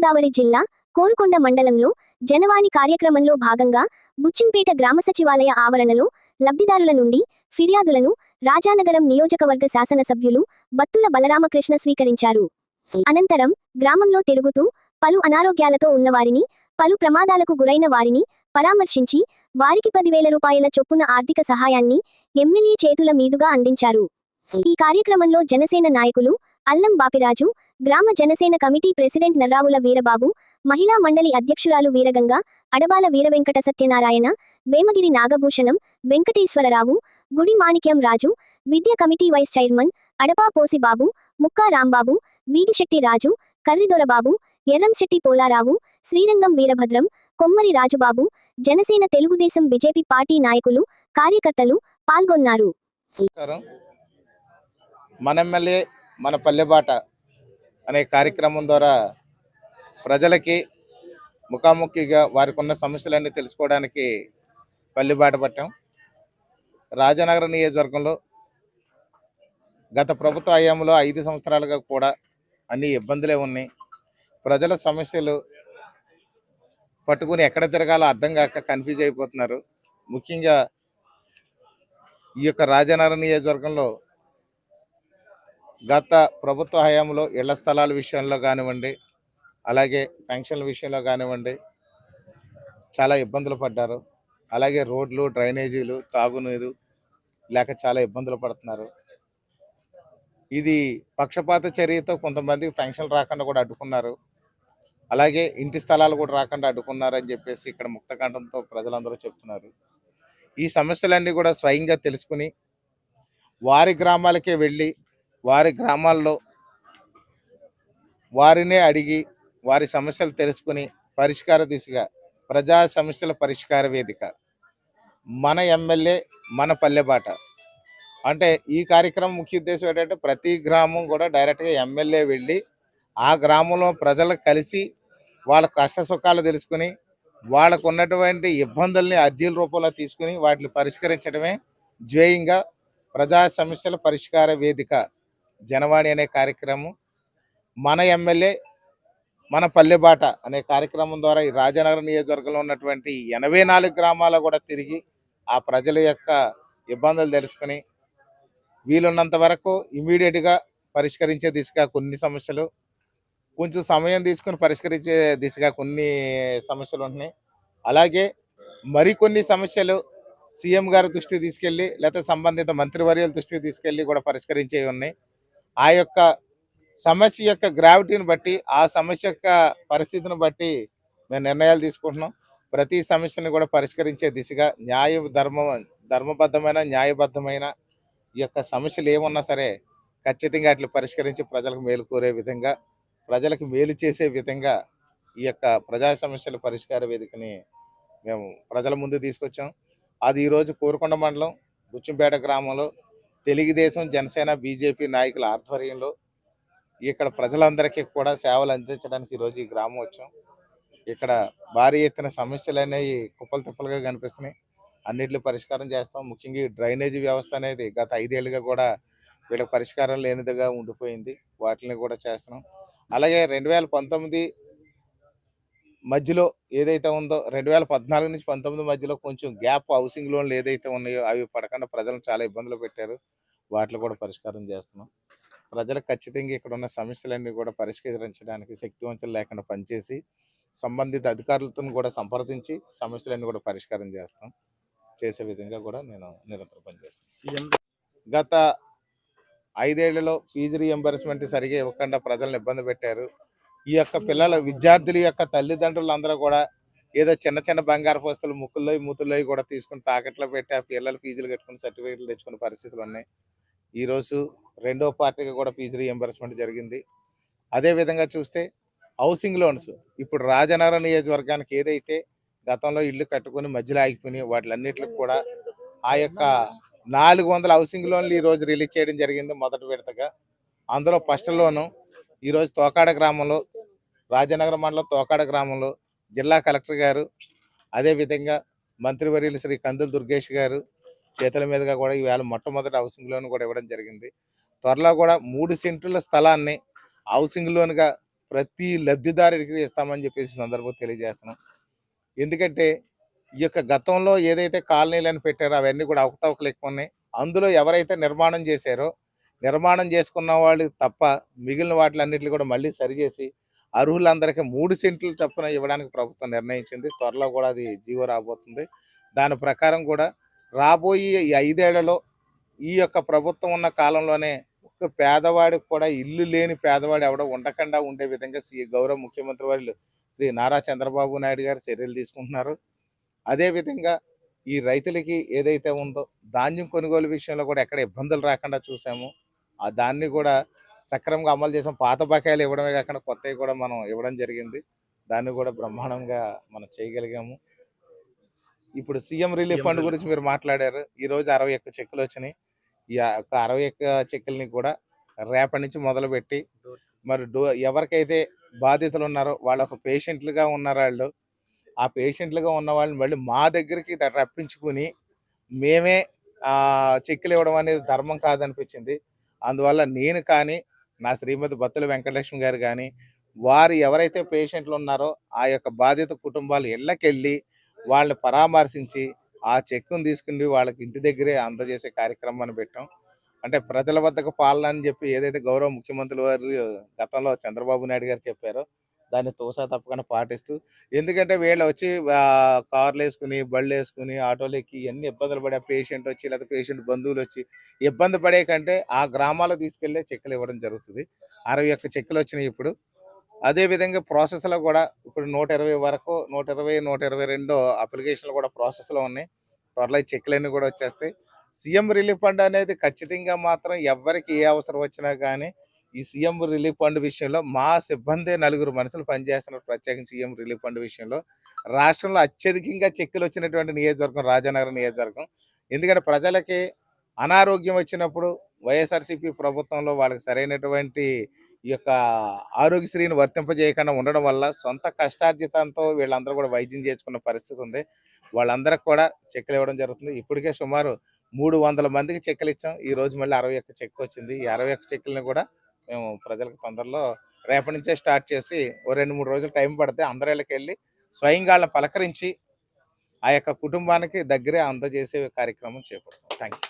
తూర్పుగోదావరి జిల్లా కోరుకొండ మండలంలో జనవాణి కార్యక్రమంలో భాగంగా బుచ్చింపేట గ్రామ సచివాలయ ఆవరణలో లబ్ధిదారుల నుండి ఫిర్యాదులను రాజానగరం నియోజకవర్గ శాసనసభ్యులు బత్తుల బలరామకృష్ణ స్వీకరించారు. అనంతరం గ్రామంలో తిరుగుతూ పలు అనారోగ్యాలతో ఉన్నవారిని పలు ప్రమాదాలకు గురైన వారిని పరామర్శించి వారికి పదివేల రూపాయల చొప్పున ఆర్థిక సహాయాన్ని ఎమ్మెల్యే చేతుల మీదుగా అందించారు. ఈ కార్యక్రమంలో జనసేన నాయకులు అల్లం బాపిరాజు గ్రామ జనసేన కమిటీ ప్రెసిడెంట్ నర్రావుల వీరబాబు మహిళా మండలి అధ్యక్షురాలు వీరగంగ అడబాల వీరవెంకట సత్యనారాయణ వేమగిరి నాగభూషణం వెంకటేశ్వరరావు గుడి మాణిక్యం రాజు విద్య committee vice chairman Adapa Posibabu Mukka Rambabu Veegisetti Raju Karridorababu Erramsetti Polarao Srirangam Veerabhadram Kommari Rajubabu Janasena Telugu Desam BJP party నాయకులు కార్యకర్తలు పాల్గొన్నారు. మన ఎమ్మెల్యే మన పల్లెబాట అనే కార్యక్రమం ద్వారా ప్రజలకి ముఖాముఖిగా వారికి ఉన్న సమస్యలన్నీ తెలుసుకోవడానికి పల్లిబాట పట్టాం. రాజనగర నియోజకవర్గంలో గత ప్రభుత్వ హయాంలో ఐదు సంవత్సరాలుగా కూడా అన్ని ఇబ్బందులే ఉన్నాయి. ప్రజల సమస్యలు పట్టుకుని ఎక్కడ తిరగాలో అర్థం కాక కన్ఫ్యూజ్ అయిపోతున్నారు. ముఖ్యంగా ఈ యొక్క రాజనగర నియోజకవర్గంలో గత ప్రభుత్వ హయాంలో ఇళ్ళ స్థలాల విషయంలో కానివ్వండి అలాగే పెన్షన్ల విషయంలో కానివ్వండి చాలా ఇబ్బందులు పడ్డారు. అలాగే రోడ్లు డ్రైనేజీలు తాగునీరు లేక చాలా ఇబ్బందులు పడుతున్నారు. ఇది పక్షపాత చర్యతో కొంతమంది పెన్షన్లు రాకుండా కూడా అడ్డుకున్నారు. అలాగే ఇంటి స్థలాలు కూడా రాకుండా అడ్డుకున్నారు అని చెప్పేసి ఇక్కడ ముక్తకంఠంతో ప్రజలందరూ చెప్తున్నారు. ఈ సమస్యలన్నీ కూడా స్వయంగా తెలుసుకుని వారి గ్రామాలకే వెళ్ళి వారి గ్రామాల్లో వారినే అడిగి వారి సమస్యలు తెలుసుకుని పరిష్కార దిశగా ప్రజా సమస్యల పరిష్కార వేదిక మన ఎమ్మెల్యే మన పల్లెబాట అంటే ఈ కార్యక్రమం ముఖ్య ఉద్దేశం ఏంటంటే ప్రతి గ్రామం కూడా డైరెక్ట్గా ఎమ్మెల్యే వెళ్ళి ఆ గ్రామంలో ప్రజలకు కలిసి వాళ్ళ కష్ట సుఖాలు తెలుసుకుని వాళ్ళకు ఉన్నటువంటి ఇబ్బందుల్ని అర్జీల రూపంలో తీసుకుని వాటిని పరిష్కరించడమే ధ్యేయంగా ప్రజా సమస్యల పరిష్కార వేదిక. జనవాణి అనే కార్యక్రమం మన ఎమ్మెల్యే మన పల్లెబాట అనే కార్యక్రమం ద్వారా ఈ రాజనగరం నియోజకవర్గంలో ఉన్నటువంటి ఎనభై నాలుగు గ్రామాలు కూడా తిరిగి ఆ ప్రజల యొక్క ఇబ్బందులు తెలుసుకుని వీలున్నంత వరకు ఇమీడియట్గా పరిష్కరించే దిశగా కొన్ని సమస్యలు కొంచెం సమయం తీసుకుని పరిష్కరించే దిశగా కొన్ని సమస్యలు ఉంటున్నాయి. అలాగే మరికొన్ని సమస్యలు సీఎం గారి దృష్టికి తీసుకెళ్ళి లేకపోతే సంబంధిత మంత్రివర్యుల దృష్టికి తీసుకెళ్ళి కూడా పరిష్కరించేవి ఉన్నాయి. ఆ యొక్క సమస్య యొక్క గ్రావిటీని బట్టి ఆ సమస్య యొక్క పరిస్థితిని బట్టి మేము నిర్ణయాలు తీసుకుంటున్నాం. ప్రతి సమస్యను కూడా పరిష్కరించే దిశగా న్యాయ ధర్మ ధర్మబద్ధమైన న్యాయబద్ధమైన ఈ యొక్క సమస్యలు ఏమున్నా సరే ఖచ్చితంగా అట్లు పరిష్కరించి ప్రజలకు మేలు కోరే విధంగా ప్రజలకు మేలు చేసే విధంగా ఈ యొక్క ప్రజా సమస్యల పరిష్కార వేదికని మేము ప్రజల ముందు తీసుకొచ్చాం. అది ఈరోజు కోరుకొండ మండలం బుచ్చంపేట గ్రామంలో తెలుగుదేశం జనసేన బీజేపీ నాయకుల ఆధ్వర్యంలో ఇక్కడ ప్రజలందరికీ కూడా సేవలు అందించడానికి ఈరోజు ఈ గ్రామం వచ్చాం. ఇక్కడ భారీ ఎత్తున సమస్యలు అనేవి కుప్పలు తిప్పలుగా కనిపిస్తున్నాయి. అన్నిటిని పరిష్కారం చేస్తాం. ముఖ్యంగా డ్రైనేజీ వ్యవస్థ అనేది గత ఐదేళ్ళుగా కూడా వీళ్ళకి పరిష్కారం లేనిదిగా ఉండిపోయింది. వాటిని కూడా చేస్తున్నాం. అలాగే రెండు వేల పంతొమ్మిది మధ్యలో ఏదైతే ఉందో రెండు వేల పద్నాలుగు నుంచి పంతొమ్మిది మధ్యలో కొంచెం గ్యాప్ హౌసింగ్ లోన్లు ఏదైతే ఉన్నాయో అవి పడకుండా ప్రజలను చాలా ఇబ్బందులు పెట్టారు. వాటిని కూడా పరిష్కారం చేస్తున్నాం. ప్రజలకు ఖచ్చితంగా ఇక్కడ ఉన్న సమస్యలన్నీ కూడా పరిష్కరించడానికి శక్తివంచన లేకుండా పనిచేసి సంబంధిత అధికారులతో కూడా సంప్రదించి సమస్యలన్నీ కూడా పరిష్కారం చేస్తాం. చేసే విధంగా కూడా నేను నిరంతరం పనిచేస్తాను. గత ఐదేళ్ళలో ఫీజు రీఎంబర్స్మెంట్ సరిగా ఇవ్వకుండా ప్రజలను ఇబ్బంది పెట్టారు. ఈ యొక్క పిల్లల విద్యార్థుల యొక్క తల్లిదండ్రులు అందరూ కూడా ఏదో చిన్న చిన్న బంగారు వస్తువులు ముక్కుల్లో మూతుల్లో కూడా తీసుకుని తాకట్లో పెట్టి ఆ పిల్లల ఫీజులు కట్టుకుని సర్టిఫికేట్లు తెచ్చుకునే పరిస్థితులు ఉన్నాయి. ఈరోజు రెండో పార్టీకి కూడా ఫీజు రీఎంబర్స్మెంట్ జరిగింది. అదే విధంగా చూస్తే హౌసింగ్ లోన్స్ ఇప్పుడు రాజనగరం నియోజకవర్గానికి ఏదైతే గతంలో ఇల్లు కట్టుకుని మధ్యలో ఆగిపోయి వాటిలన్నిటికి కూడా ఆ యొక్క నాలుగు వందల హౌసింగ్ లోన్లు ఈ రోజు రిలీజ్ చేయడం జరిగింది మొదటి విడతగా. అందులో ఫస్ట్ లోను ఈరోజు తోకాడ గ్రామంలో రాజనగరం మండలం తోకాడ గ్రామంలో జిల్లా కలెక్టర్ గారు అదేవిధంగా మంత్రివర్యులు శ్రీ కందుల దుర్గేష్ గారు చేతుల మీదుగా కూడా ఈవేళ మొట్టమొదటి హౌసింగ్ లోన్ కూడా ఇవ్వడం జరిగింది. త్వరలో కూడా మూడు సెంటుల స్థలాన్ని హౌసింగ్ లోన్గా ప్రతి లబ్ధిదారుడికి ఇస్తామని చెప్పేసి సందర్భం తెలియజేస్తున్నాం. ఎందుకంటే ఈ యొక్క గతంలో ఏదైతే కాలనీలను పెట్టారో అవన్నీ కూడా అవకతవకలు ఎక్కువ ఉన్నాయి. అందులో ఎవరైతే నిర్మాణం చేశారో నిర్మాణం చేసుకున్న వాళ్ళు తప్ప మిగిలిన వాటిలన్నిటిని కూడా మళ్ళీ సరిచేసి అర్హులందరికీ మూడు సెంట్లు చొప్పున ఇవ్వడానికి ప్రభుత్వం నిర్ణయించింది. త్వరలో కూడా అది జీవో రాబోతుంది. దాని ప్రకారం కూడా రాబోయే ఈ ఐదేళ్ళలో ఈ యొక్క ప్రభుత్వం ఉన్న కాలంలోనే ఒక పేదవాడికి కూడా ఇల్లు లేని పేదవాడు ఎవడో ఉండకుండా ఉండే విధంగా సి గౌరవ ముఖ్యమంత్రి వారు శ్రీ నారా చంద్రబాబు నాయుడు గారు చర్యలు తీసుకుంటున్నారు. అదేవిధంగా ఈ రైతులకి ఏదైతే ఉందో ధాన్యం కొనుగోలు విషయంలో కూడా ఎక్కడ ఇబ్బందులు రాకుండా చూసాము. ఆ దాన్ని కూడా సక్రమంగా అమలు చేసాం. పాత బకాయిలు ఇవ్వడమే కాకుండా కొత్తవి కూడా మనం ఇవ్వడం జరిగింది. దాన్ని కూడా బ్రహ్మాండంగా మనం చేయగలిగాము. ఇప్పుడు సీఎం రిలీఫ్ ఫండ్ గురించి మీరు మాట్లాడారు. ఈ రోజు అరవై ఒక్క చెక్కులు వచ్చినాయి. ఈ యొక్క అరవై ఒక్క చెక్కుల్ని కూడా రేపటి నుంచి మొదలుపెట్టి మరి డో ఎవరికైతే బాధితులు ఉన్నారో వాళ్ళ ఒక పేషెంట్లుగా ఉన్నారు వాళ్ళు ఆ పేషెంట్లుగా ఉన్న వాళ్ళని మళ్ళీ మా దగ్గరికి రప్పించుకుని మేమే ఆ చెక్కులు ఇవ్వడం అనేది ధర్మం కాదనిపించింది. అందువల్ల నేను కానీ నా శ్రీమతి బత్తుల వెంకటలక్ష్మి గారు కానీ వారు ఎవరైతే పేషెంట్లు ఉన్నారో ఆ యొక్క బాధిత కుటుంబాలు ఇళ్ళకెళ్ళి వాళ్ళని పరామర్శించి ఆ చెక్కును తీసుకుని వాళ్ళకి ఇంటి దగ్గరే అందజేసే కార్యక్రమాన్ని పెట్టాం. అంటే ప్రజల వద్దకు పాలన అని చెప్పి ఏదైతే గౌరవ ముఖ్యమంత్రి వారు గతంలో చంద్రబాబు నాయుడు గారు చెప్పారో దాన్ని తోసా తప్పకుండా పాటిస్తూ ఎందుకంటే వీళ్ళు వచ్చి కార్లు వేసుకుని బళ్ళు వేసుకుని ఆటోలు ఎక్కి ఎన్ని ఇబ్బందులు పడే పేషెంట్ వచ్చి లేదా పేషెంట్ బంధువులు వచ్చి ఇబ్బంది పడే కంటే ఆ గ్రామాలకు తీసుకెళ్ళే చెక్కులు ఇవ్వడం జరుగుతుంది. అరవై ఒక్క చెక్కులు వచ్చినాయి ఇప్పుడు. అదేవిధంగా ప్రాసెస్లో కూడా ఇప్పుడు నూట ఇరవై వరకు నూట ఇరవై నూట ఇరవై రెండు అప్లికేషన్లు కూడా ప్రాసెస్లో ఉన్నాయి. త్వరలో ఈ చెక్కులన్నీ కూడా వచ్చేస్తాయి. సీఎం రిలీఫ్ ఫండ్ అనేది ఖచ్చితంగా మాత్రం ఎవరికి ఏ అవసరం వచ్చినా కానీ ఈ సీఎం రిలీఫ్ ఫండ్ విషయంలో మా సిబ్బంది నలుగురు మనుషులు పనిచేస్తున్నారు. ప్రత్యేకించి సీఎం రిలీఫ్ ఫండ్ విషయంలో. రాష్ట్రంలో అత్యధికంగా చెక్కులు వచ్చినటువంటి నియోజకవర్గం రాజానగరం నియోజకవర్గం. ఎందుకంటే ప్రజలకి అనారోగ్యం వచ్చినప్పుడు వైఎస్ఆర్సీపీ ప్రభుత్వంలో వాళ్ళకి సరైనటువంటి ఈ యొక్క ఆరోగ్యశ్రీని వర్తింపజేయకుండా ఉండడం వల్ల సొంత కష్టార్జితంతో వీళ్ళందరూ కూడా వైద్యం చేసుకున్న పరిస్థితి ఉంది. వాళ్ళందరికి కూడా చెక్కులు ఇవ్వడం జరుగుతుంది. ఇప్పటికే సుమారు మూడు వందల మందికి చెక్కులు ఇచ్చాం. ఈ రోజు మళ్ళీ అరవై ఒక్క చెక్ వచ్చింది. ఈ అరవై ఒక్క చెక్కులను కూడా మేము ప్రజలకు తొందరలో రేపటి నుంచే స్టార్ట్ చేసి ఓ రెండు మూడు రోజులు టైం పడితే అందరిళ్ళకి వెళ్ళి స్వయంగా వాళ్ళని పలకరించి ఆ యొక్క కుటుంబానికి దగ్గరే అందజేసే కార్యక్రమం చేపడతాం. Thank you